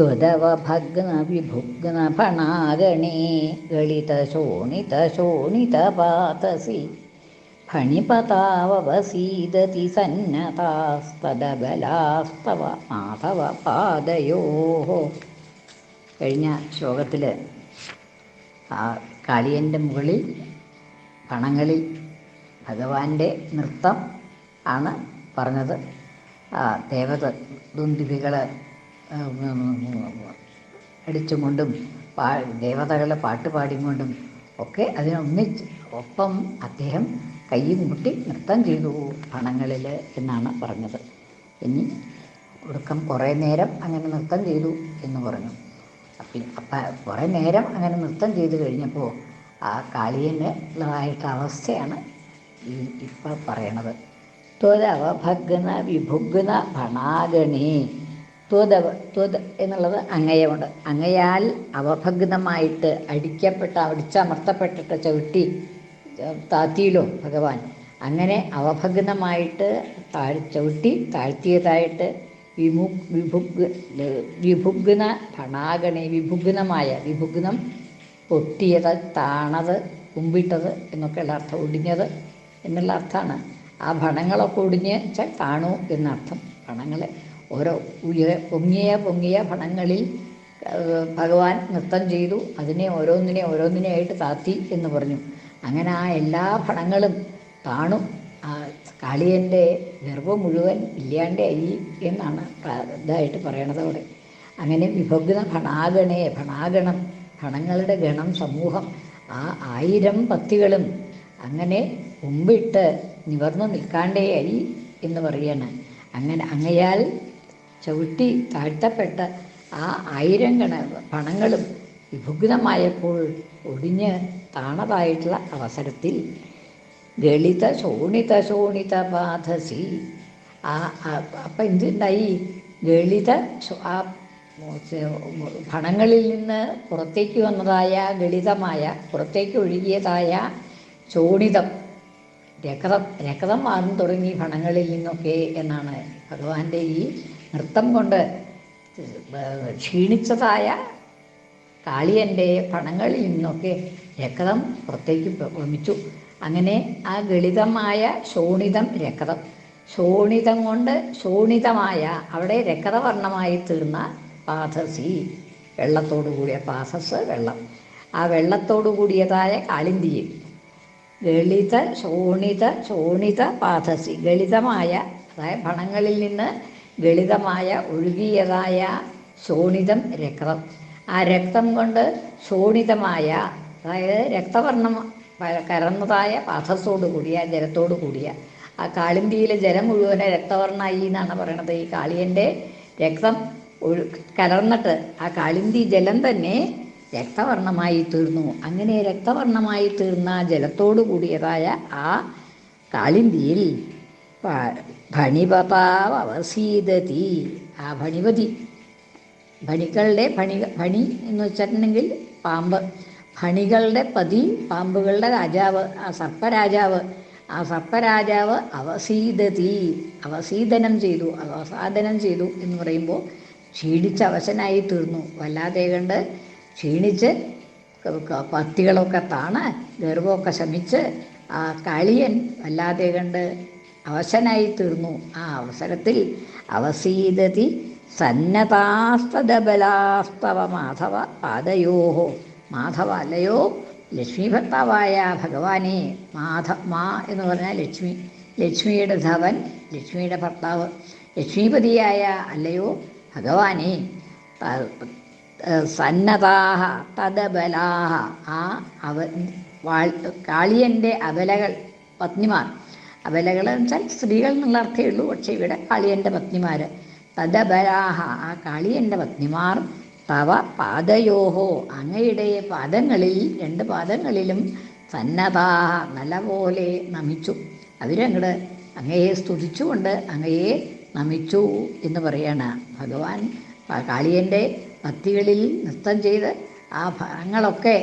ത്വതവ ഭഗ്ന വിഭുഗ്ന ഫണാഗണേ ഗളിത ശോണിത ശോണിത പാതസി ഫണിപതാവസീദതി സന്നതാസ്തദബലാസ്തവ മാധവ പാദയോ കഴിഞ്ഞ ശ്ലോകത്തിൽ ആ കാളിയന്റെ മുകളിൽ പണങ്ങളിൽ ഭഗവാന്റെ നൃത്തം ആണ് പറഞ്ഞത്. ദേവത അടിച്ചുകൊണ്ടും പാ ദേവതകളെ പാട്ട് പാടിക്കൊണ്ടും ഒക്കെ അതിനൊന്നിച്ച് ഒപ്പം അദ്ദേഹം കൈയും മുട്ടി നൃത്തം ചെയ്തു പണങ്ങളിൽ എന്നാണ് പറഞ്ഞത്. ഇനി ഒടുക്കം കുറേ നേരം അങ്ങനെ നൃത്തം ചെയ്തു എന്ന് പറഞ്ഞു. അപ്പം അപ്പം കുറേ നേരം അങ്ങനെ നൃത്തം ചെയ്തു കഴിഞ്ഞപ്പോൾ ആ കാളിയന്റെതായിട്ട് അവസ്ഥയാണ് ഈ ഇപ്പോൾ പറയണത്. ത്വരവഭഗ്ന വിഭുഗ്ന ഭണാഗണി ത്വതവ ത്വത് എന്നുള്ളത് അങ്ങയമുണ്ട്. അങ്ങയാൽ അവഭഗ്നമായിട്ട് അടിക്കപ്പെട്ട അടിച്ചമർത്തപ്പെട്ടിട്ട് ചവിട്ടി താത്തിയിലോ ഭഗവാൻ. അങ്ങനെ അവഭഗ്നമായിട്ട് താഴ് ചവിട്ടി താഴ്ത്തിയതായിട്ട് വിമു വിഭുഗ് വിഭുഗ്ന ഭണാഗണി വിഭുഗ്നമായ വിഭുഗ്നം പൊട്ടിയത് താണത് കുമ്പിട്ടത് എന്നൊക്കെയുള്ള അർത്ഥം ഒടിഞ്ഞത് എന്നുള്ള അർത്ഥമാണ് ആ ഭണങ്ങളൊക്കെ ഒടിഞ്ഞ് വെച്ചാൽ താണു എന്നർത്ഥം ഭണങ്ങളെ. ഓരോ ഉയര പൊങ്ങിയ പൊങ്ങിയ ഭണങ്ങളിൽ ഭഗവാൻ നൃത്തം ചെയ്തു. അതിനെ ഓരോന്നിനെ ഓരോന്നിനെയായിട്ട് താത്തി എന്ന് പറഞ്ഞു. അങ്ങനെ ആ എല്ലാ ഭണങ്ങളും താണു ആ കാളിയന്റെ ഗർഭം മുഴുവൻ ഇല്ലാണ്ടായി എന്നാണ് ഇതായിട്ട് പറയണത് അവിടെ. അങ്ങനെ വിഭഗ്ന ഭണാഗണേ ഭണാഗണം ഭണങ്ങളുടെ ഗണം സമൂഹം ആ ആയിരം പത്തികളും അങ്ങനെ മുമ്പിട്ട് നിവർന്നു നിൽക്കാണ്ടേയായി എന്ന് പറയാണ്. അങ്ങനെ അങ്ങയാൽ ചവിട്ടി താഴ്ത്തപ്പെട്ട ആ ആയിരം കണ പണങ്ങളും വിഭുഗ്നമായപ്പോൾ ഒടിഞ്ഞ് താണതായിട്ടുള്ള അവസരത്തിൽ ഗളിത ശോണിത ശോണിത ബാധസി ആ അപ്പം എന്തുണ്ടായി? ഗളിത ആ ഭണങ്ങളിൽ നിന്ന് പുറത്തേക്ക് വന്നതായ ഗളിതമായ പുറത്തേക്ക് ഒഴുകിയതായ ചോണിതം രക്തം രക്തം മാറും തുടങ്ങി ഭണങ്ങളിൽ നിന്നൊക്കെ എന്നാണ് ഭഗവാന്റെ ഈ നൃത്തം കൊണ്ട് ക്ഷീണിച്ചതായ കാളിയന്റെ പണങ്ങളിൽ നിന്നൊക്കെ രക്തം പുറത്തേക്ക് ഒമിച്ചു. അങ്ങനെ ആ ഗളിതമായ ശോണിതം രക്തം. ശോണിതം കൊണ്ട് ശോണിതമായ അവിടെ രക്തവർണമായി തീർന്ന പാഥസി വെള്ളത്തോടു കൂടിയ പാസസ് വെള്ളം. ആ വെള്ളത്തോടു കൂടിയതായ കാളിന്തിയിൽ ഗളിത ശോണിത ശോണിത പാഥസി ഗളിതമായ അതായത് പണങ്ങളിൽ നിന്ന് ഗളിതമായ ഒഴുകിയതായ ശോണിതം രക്തം. ആ രക്തം കൊണ്ട് ശോണിതമായ അതായത് രക്തവർണം കരന്നതായ പാഥസോട് കൂടിയ ജലത്തോട് കൂടിയ ആ കാളിന്തിയിലെ ജലം മുഴുവനെ രക്തവർണമായി എന്നാണ് പറയണത്. ഈ കാളിയന്റെ രക്തം ഒഴു കലർന്നിട്ട് ആ കാളിന്തി ജലം തന്നെ രക്തവർണമായി തീർന്നു. അങ്ങനെ രക്തവർണമായി തീർന്ന ജലത്തോടു കൂടിയതായ ആ കാളിന്തിയിൽ ഭണിപതാവ് അവസീതതി ആ ഭണിപതി ഭണികളുടെ ഭണി ഭണി എന്ന് വെച്ചിട്ടുണ്ടെങ്കിൽ പാമ്പ്. ഭണികളുടെ പതി പാമ്പുകളുടെ രാജാവ് ആ സർപ്പരാജാവ്. ആ സർപ്പരാജാവ് അവസീതതി അവസീതനം ചെയ്തു അവസാദനം ചെയ്തു എന്ന് പറയുമ്പോൾ ക്ഷീണിച്ച് അവശനായി തീർന്നു. വല്ലാതെ കണ്ട് ക്ഷീണിച്ച് പത്തികളൊക്കെ താണ് ഗർവമൊക്കെ ശമിച്ച് ആ കാളിയൻ വല്ലാതെ കണ്ട് അവശനായി തീർന്നു. ആ അവസരത്തിൽ അവസീതതി സന്നതാസ്തബലാസ്തവ മാധവ പാദയോഹോ മാധവ അല്ലയോ? ലക്ഷ്മി ഭർത്താവായ ഭഗവാനെ. മാധ മാ എന്ന് പറഞ്ഞാൽ ലക്ഷ്മി. ലക്ഷ്മിയുടെ ധവൻ ലക്ഷ്മിയുടെ ഭർത്താവ്. ലക്ഷ്മിപതിയായ അല്ലയോ? ഭഗവാനെ. സന്നതാഹ തദബലാഹ. ആ അവ കാളിയന്റെ അബലകൾ പത്നിമാർ. അബലകൾ വെച്ചാൽ സ്ത്രീകൾ എന്നുള്ള അർത്ഥമേ ഉള്ളൂ. പക്ഷേ ഇവിടെ കാളിയന്റെ പത്നിമാർ തദബലാഹ ആ കാളിയന്റെ പത്നിമാർ തവ പാദയോഹോ. അങ്ങയുടെ പാദങ്ങളിൽ രണ്ട് പാദങ്ങളിലും സന്നദ്ധാ നല്ലപോലെ നമിച്ചു. അവരങ്ങട് അങ്ങയെ സ്തുതിച്ചുകൊണ്ട് അങ്ങയെ നമിച്ചു എന്ന് പറയണ. ഭഗവാൻ കാളിയന്റെ ഭക്തികളിൽ നൃത്തം ചെയ്ത് ആ ഫലങ്ങളൊക്കെ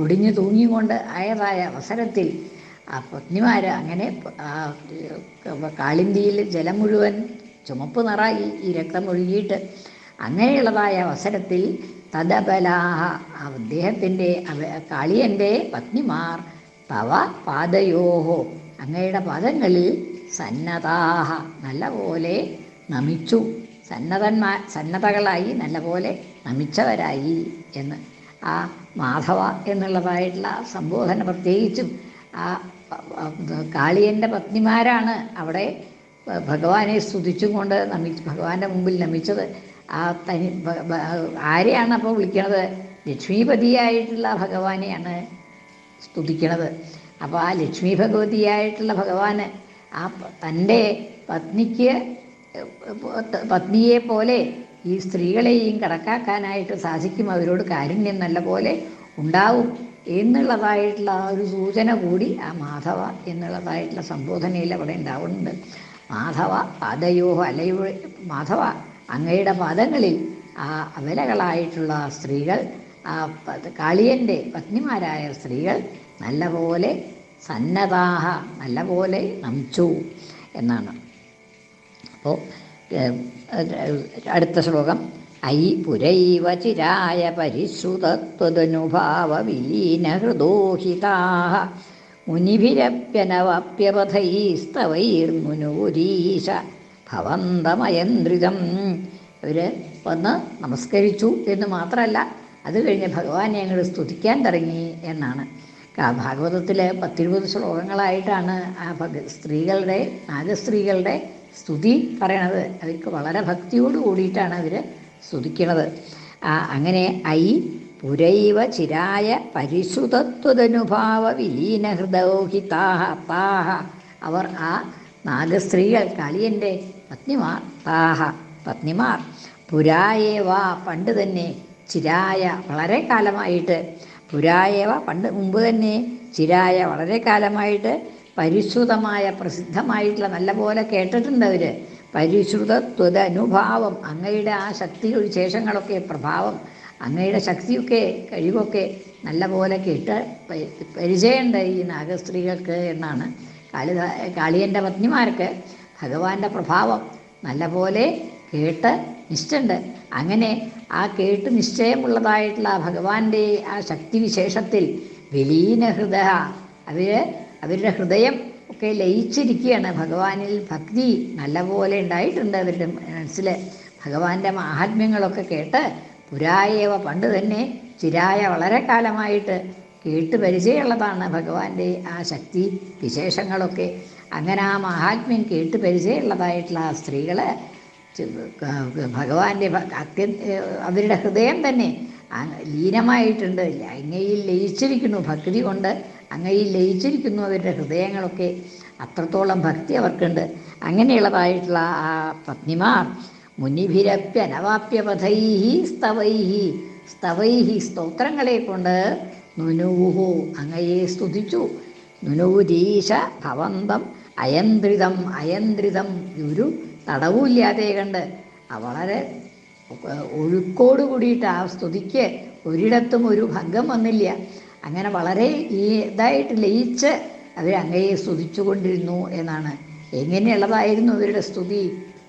ഒടിഞ്ഞു തൂങ്ങിക്കൊണ്ട് ആയതായ അവസരത്തിൽ ആ പത്നിമാർ അങ്ങനെ ആ കാളിന്തിയിൽ ജലം മുഴുവൻ ചുമപ്പ് നിറായി ഈ രക്തം ഒഴുകിയിട്ട് അങ്ങനെയുള്ളതായ അവസരത്തിൽ തദബലാഹ അദ്ദേഹത്തിന്റെ കാളിയന്റെ പത്നിമാർ തവ പാദയോഹോ അങ്ങയുടെ പാദങ്ങളിൽ സന്നദാഹ നല്ലപോലെ നമിച്ചു. സന്നദ്ധന്മാ സന്നദ്ധകളായി നല്ലപോലെ നമിച്ചവരായി എന്ന്. ആ മാധവ എന്നുള്ളതായിട്ടുള്ള സംബോധന പ്രത്യേകിച്ചും ആ കാളിയന്റെ പത്നിമാരാണ് അവിടെ ഭഗവാനെ സ്തുതിച്ചും കൊണ്ട് നമിച്ച് ഭഗവാന്റെ മുമ്പിൽ നമിച്ചത്. ആ തനി ആരെയാണ് അപ്പോൾ വിളിക്കണത്? ലക്ഷ്മീപതിയായിട്ടുള്ള ഭഗവാനെയാണ് സ്തുതിക്കണത്. അപ്പോൾ ആ ലക്ഷ്മി ഭഗവതിയായിട്ടുള്ള ഭഗവാന് ആ തന്റെ പത്നിക്ക് പത്നിയെ പോലെ ഈ സ്ത്രീകളെയും കണക്കാക്കാനായിട്ട് സാധിക്കും. അവരോട് കാരുണ്യം നല്ല പോലെ ഉണ്ടാവും. എന്നുള്ളതായിട്ടുള്ള ആ ഒരു സൂചന കൂടി ആ മാധവ എന്നുള്ളതായിട്ടുള്ള സംബോധനയിൽ അവിടെ ഉണ്ടാവുന്നുണ്ട്. മാധവ പാദയോഹ അലയോ മാധവ അങ്ങയുടെ പാദങ്ങളിൽ ആ അവലകളായിട്ടുള്ള സ്ത്രീകൾ ആ കാളിയന്റെ പത്നിമാരായ സ്ത്രീകൾ നല്ലപോലെ സന്നദ്ധാഹ നല്ലപോലെ നമിച്ചു എന്നാണ്. അപ്പോൾ അടുത്ത ശ്ലോകം. ഐ പുരൈവ ചിരായ പരിശ്രുതത്വതനുഭാവ വിലീന ഹൃദോഹിതാഹ മുനിഭിരപ്യനവപ്യപഥൈസ്തവൈർമുനൂരീശ ഭവന്തമയന്ത്രിതം. അവർ വന്ന് നമസ്കരിച്ചു എന്ന് മാത്രമല്ല അത് കഴിഞ്ഞ് ഭഗവാനെ ഞങ്ങൾ സ്തുതിക്കാൻ തുടങ്ങി എന്നാണ്. ഭാഗവതത്തിൽ പത്തിരുപത് ശ്ലോകങ്ങളായിട്ടാണ് ആ ഭഗ സ്ത്രീകളുടെ നാഗസ്ത്രീകളുടെ സ്തുതി പറയണത്. അവർക്ക് വളരെ ഭക്തിയോട് കൂടിയിട്ടാണ് അവർ സ്തുതിക്കണത് ആ അങ്ങനെ ഐ പുരൈവ ചിരായ പരിശുദ്ധത്വതനുഭാവ വിലീന ഹൃദോഹിതാഹ താഹ. അവർ ആ നാഗസ്ത്രീകൾ കാളിയന്റെ പത്നിമാർ താഹ പത്നിമാർ. പുരായേവ പണ്ട് തന്നെ ചിരായ വളരെ കാലമായിട്ട് പുരായേവ പണ്ട് മുമ്പ് തന്നെ ചിരായ വളരെ കാലമായിട്ട് പരിശുദ്ധമായ പ്രസിദ്ധമായിട്ടുള്ള നല്ലപോലെ കേട്ടിട്ടുണ്ട് അവർ പരിശുദ്ധത്വത അനുഭാവം അങ്ങയുടെ ആ ശക്തി വിശേഷങ്ങളൊക്കെ പ്രഭാവം അങ്ങയുടെ ശക്തിയൊക്കെ കഴിവൊക്കെ നല്ലപോലെ കേട്ട് പരിചയമുണ്ട് ഈ നാഗസ്ത്രീകൾക്ക് എന്നാണ് കാളിദാ കാളിയന്റെ പത്നിമാർക്ക് ഭഗവാന്റെ പ്രഭാവം നല്ലപോലെ കേട്ട് നിശ്ചയുണ്ട് അങ്ങനെ ആ കേട്ട് നിശ്ചയമുള്ളതായിട്ടുള്ള ഭഗവാന്റെ ആ ശക്തിവിശേഷത്തിൽ വിലീന ഹൃദയ അവർ അവരുടെ ഹൃദയം ഒക്കെ ലയിച്ചിരിക്കുകയാണ്. ഭഗവാനിൽ ഭക്തി നല്ലപോലെ ഉണ്ടായിട്ടുണ്ട് അവരുടെ മനസ്സിൽ ഭഗവാന്റെ മാഹാത്മ്യങ്ങളൊക്കെ കേട്ട് പുരായേവ പണ്ട് തന്നെ ചിരായ വളരെ കാലമായിട്ട് കേട്ട് പരിചയമുള്ളതാണ് ഭഗവാന്റെ ആ ശക്തി വിശേഷങ്ങളൊക്കെ. അങ്ങനെ ആ മഹാത്മ്യം കേട്ട് പരിചയമുള്ളതായിട്ടുള്ള ആ സ്ത്രീകൾ ഭഗവാന്റെ അത്യ അവരുടെ ഹൃദയം തന്നെ ലീനമായിട്ടുണ്ട്. അങ്ങയിൽ ലയിച്ചിരിക്കുന്നു ഭക്തി കൊണ്ട്. അങ്ങയിൽ ലയിച്ചിരിക്കുന്നു അവരുടെ ഹൃദയങ്ങളൊക്കെ. അത്രത്തോളം ഭക്തി അവർക്കുണ്ട്. അങ്ങനെയുള്ളതായിട്ടുള്ള ആ പത്നിമാർ മുനിഭിരപ്യനവാപ്യപഥൈഹി സ്തവൈഹി സ്തവൈഹി സ്തോത്രങ്ങളെ കൊണ്ട് നുനൂഹു അങ്ങയെ സ്തുതിച്ചു. നുനൂരീശ ഭവന്തം അയന്ത്രിതം അയന്ത്രിതം ഒരു തടവുമില്ലാതെ കണ്ട് വളരെ ഒഴുക്കോട് കൂടിയിട്ട് ആ സ്തുതിക്ക് ഒരിടത്തും ഒരു ഭംഗം വന്നില്ല. അങ്ങനെ വളരെ ഈ ഇതായിട്ട് ലയിച്ച് അവർ അങ്ങയെ സ്തുതിച്ചുകൊണ്ടിരുന്നു എന്നാണ്. എങ്ങനെയുള്ളതായിരുന്നു അവരുടെ സ്തുതി?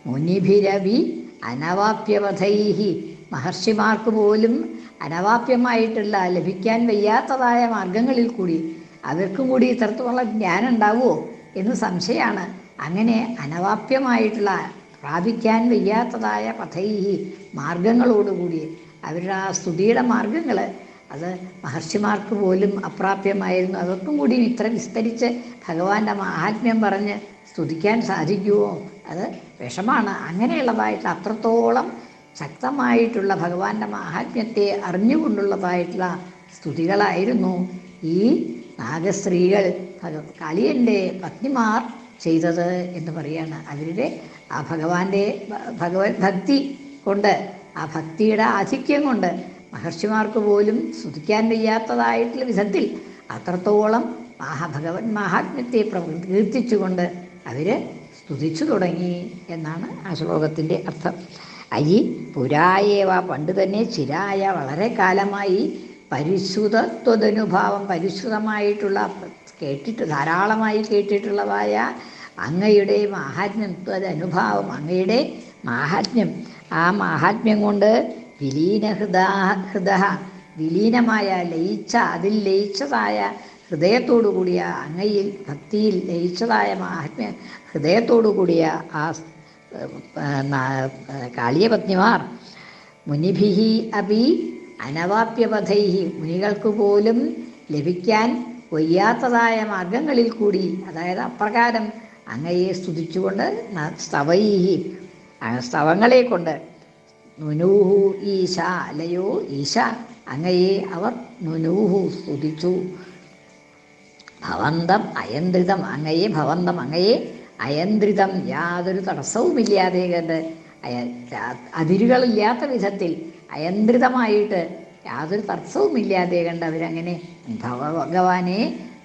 മുനിഭിരവി അനവാപ്യവധൈഹി. മഹർഷിമാർക്ക് പോലും അനവാപ്യമായിട്ടുള്ള ലഭിക്കാൻ വയ്യാത്തതായ മാർഗങ്ങളിൽ കൂടി അവർക്കും കൂടി ഇത്രത്തോളം ജ്ഞാനം ഉണ്ടാവുമോ എന്ന് സംശയമാണ്. അങ്ങനെ അനവാപ്യമായിട്ടുള്ള പ്രാപിക്കാൻ വയ്യാത്തതായ പഥൈഹി മാർഗങ്ങളോടുകൂടി അവരുടെ ആ സ്തുതിയുടെ മാർഗങ്ങൾ അത് മഹർഷിമാർക്ക് പോലും അപ്രാപ്യമായിരുന്നു. അവർക്കും കൂടി ഇത്ര വിസ്തരിച്ച് ഭഗവാന്റെ മഹാത്മ്യം പറഞ്ഞ് സ്തുതിക്കാൻ സാധിക്കുമോ അത് വിഷമാണ്. അങ്ങനെയുള്ളതായിട്ട് അത്രത്തോളം ശക്തമായിട്ടുള്ള ഭഗവാന്റെ മഹാത്മ്യത്തെ അറിഞ്ഞുകൊണ്ടുള്ളതായിട്ടുള്ള സ്തുതികളായിരുന്നു ഈ നാഗസ്ത്രീകൾ കളിയന്റെ പത്നിമാർ ചെയ്തത് എന്ന് പറയാണ്. അവരുടെ ആ ഭഗവാന്റെ ഭഗവത് ഭക്തി കൊണ്ട് ആ ഭക്തിയുടെ ആധിക്യം കൊണ്ട് മഹർഷിമാർക്ക് പോലും സ്തുതിക്കാൻ വയ്യാത്തതായിട്ടുള്ള വിധത്തിൽ അത്രത്തോളം മഹാഭഗവൻ മഹാത്മ്യത്തെ പ്രകീർത്തിച്ചുകൊണ്ട് അവർ സ്തുതിച്ചു തുടങ്ങി എന്നാണ് ആ ശ്ലോകത്തിന്റെ അർത്ഥം. അയി പുരായേവ പണ്ട് തന്നെ ചിരായ വളരെ കാലമായി പരിശുദ്ധത്വതനുഭാവം പരിശുദ്ധമായിട്ടുള്ള കേട്ടിട്ട് ധാരാളമായി കേട്ടിട്ടുള്ളതായ അങ്ങയുടെ മാഹാത്മ്യം അനുഭാവം അങ്ങയുടെ മാഹാത്മ്യം. ആ മാഹാത്മ്യം കൊണ്ട് വിലീന ഹൃദ വിലീനമായ ലയിച്ച അതിൽ ലയിച്ചതായ ഹൃദയത്തോടു കൂടിയ അങ്ങയിൽ ഭക്തിയിൽ ലയിച്ചതായ മാഹാത്മ്യ ഹൃദയത്തോടു കൂടിയ ആ കാളിയപത്നിമാർ. മുനിഭിഹി അപി അനവാപ്യപഥൈഹി മുനികൾക്ക് പോലും ലഭിക്കാൻ വയ്യാത്തതായ മാർഗങ്ങളിൽ കൂടി അതായത് അപ്രകാരം അങ്ങയെ സ്തുതിച്ചുകൊണ്ട് സ്തവൈഹി സ്തവങ്ങളെ കൊണ്ട് നുനൂഹു ഈശ അല്ലയോ ഈശ. അങ്ങയെ അവർ നുനൂഹു സ്തുതിച്ചു. ഭവന്തം അയന്ത്രിതം അങ്ങയെ ഭവന്തം അങ്ങയെ. അയന്ത്രിതം യാതൊരു തടസ്സവുമില്ലാതെ കണ്ട് അയ അതിരുകളില്ലാത്ത വിധത്തിൽ അയന്ത്രിതമായിട്ട് യാതൊരു തടസ്സവുമില്ലാതെ കണ്ട് അവരങ്ങനെ ഭഗവാനെ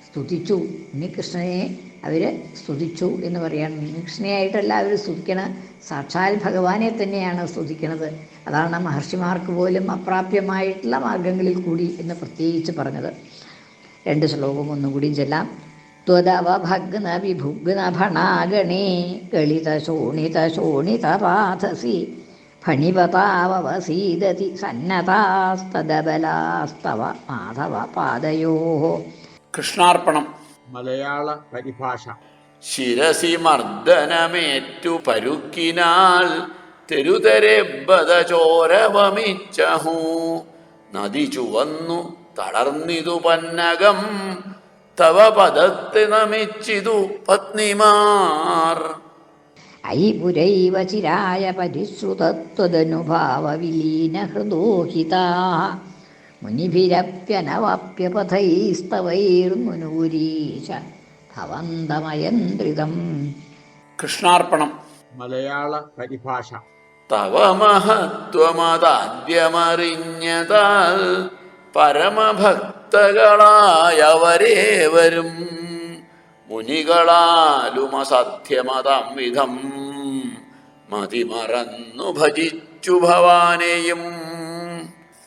സ്തുതിച്ചു. ഉണ്ണികൃഷ്ണനെ അവർ സ്തുതിച്ചു എന്ന് പറയാണ്. ഉണ്ണികൃഷ്ണനായിട്ടല്ല അവർ സ്തുതിക്കണ. സാക്ഷാൽ ഭഗവാനെ തന്നെയാണ് സ്തുതിക്കുന്നത് അതാണ് മഹർഷിമാർക്ക് പോലും അപ്രാപ്യമായിട്ടുള്ള മാർഗങ്ങളിൽ കൂടി എന്ന് പ്രത്യേകിച്ച് പറഞ്ഞത്. രണ്ട് ശ്ലോകം ഒന്നുകൂടി ചെല്ലാം. ത്വദവഭഗ്ന വിഭുഗ്ന ഭണാഗണേ ഗളിത ശോണിത ശോണിത പാഥസി ഫണിപതാവസീദതി സന്നതാസ്തദബലാസ്തവ മാധവ പാദയോ കൃഷ്ണാർപ്പണം. മലയാള പരിഭാഷ. ശിരസി മർദ്ദനമേറ്റു പരുക്കിനാൽ തെരുതരെ ചോരവമിച്ചഹു. നദി ചുവന്നു തളർന്നിതു പന്നകം തവ പദത്തെ നമിച്ചിതു പത്നിമാർ. ഐ പുരൈവ ചിരായ പരിശ്രുതത്വദനുഭാവ വിലീന ഹൃദോഹിതാ. മുനിഭിരപ്യനവാപ്യപഥൈസ്തവൈർമുനൂരീശ ഭവന്തമയന്ത്രിതം. കൃഷ്ണാർപ്പണം. മലയാള പരിഭാഷ. തവ മഹത്വമതാദ്യമറിഞ്ഞതാൽ പരമഭക്തകളായവരേവരും മുനികളാലുമസത്യമതം വിധം മതിമറന്നു ഭജിച്ചു ഭവാനെയും